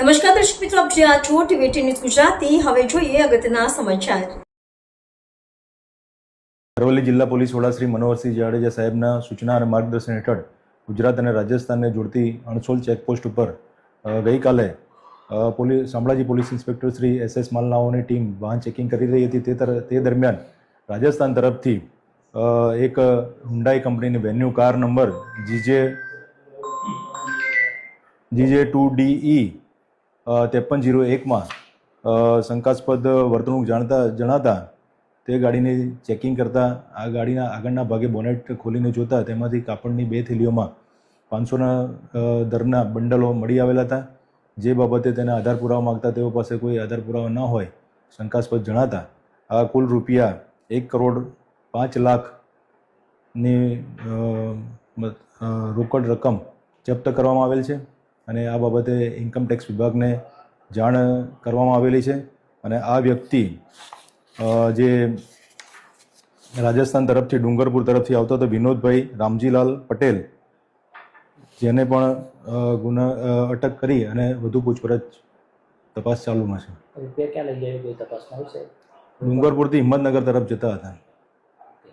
નમસ્કાર દર્શક મિત્રો, આપ જ્યાં છો ટીવી ન્યૂઝ ગુજરાતી. હવે જોઈએ અગત્યના સમાચાર. અરવલ્લી જિલ્લા પોલીસ વડા શ્રી મનોહરસિંહ જાડેજા સાહેબના સૂચના અને માર્ગદર્શન હેઠળ ગુજરાત અને રાજસ્થાનને જોડતી અણસોલ ચેકપોસ્ટ ઉપર ગઈકાલે police Shamlaji police inspector Shri S S માલનાઓની team વાહન ચેકિંગ કરી રહી હતી. તે તે દરમિયાન રાજસ્થાન તરફથી એક હુન્ડાઈ કંપનીની Venue car number GJ GJ two DE ત્રેપન જીરો એકમાં શંકાસ્પદ વર્તણૂક જાણતા, જણાતા, તે ગાડીની ચેકિંગ કરતાં, આ ગાડીના આગળના ભાગે બોનેટ ખોલીને જોતા, તેમાંથી કાપડની બે થેલીઓમાં પાંચસોના દરના બંડલો મળી આવેલા હતા. જે બાબતે તેને આધાર પુરાવા માગતા તેઓ પાસે કોઈ આધાર પુરાવા ન હોય, શંકાસ્પદ જણાતા, આ કુલ રૂપિયા એક કરોડ પાંચ લાખની રોકડ રકમ જપ્ત કરવામાં આવેલ છે. અને આ બાબતે ઇન્કમટેક્સ વિભાગને જાણ કરવામાં આવેલી છે અને આ વ્યક્તિ જે રાજસ્થાન તરફથી ડુંગરપુર તરફથી આવતો હતો વિનોદભાઈ રામજીલાલ પટેલ જેને પણ ગુના અટક કરી અને વધુ પૂછપરછ તપાસ ચાલુમાં છે. ડુંગરપુરથી હિંમતનગર તરફ જતા હતા.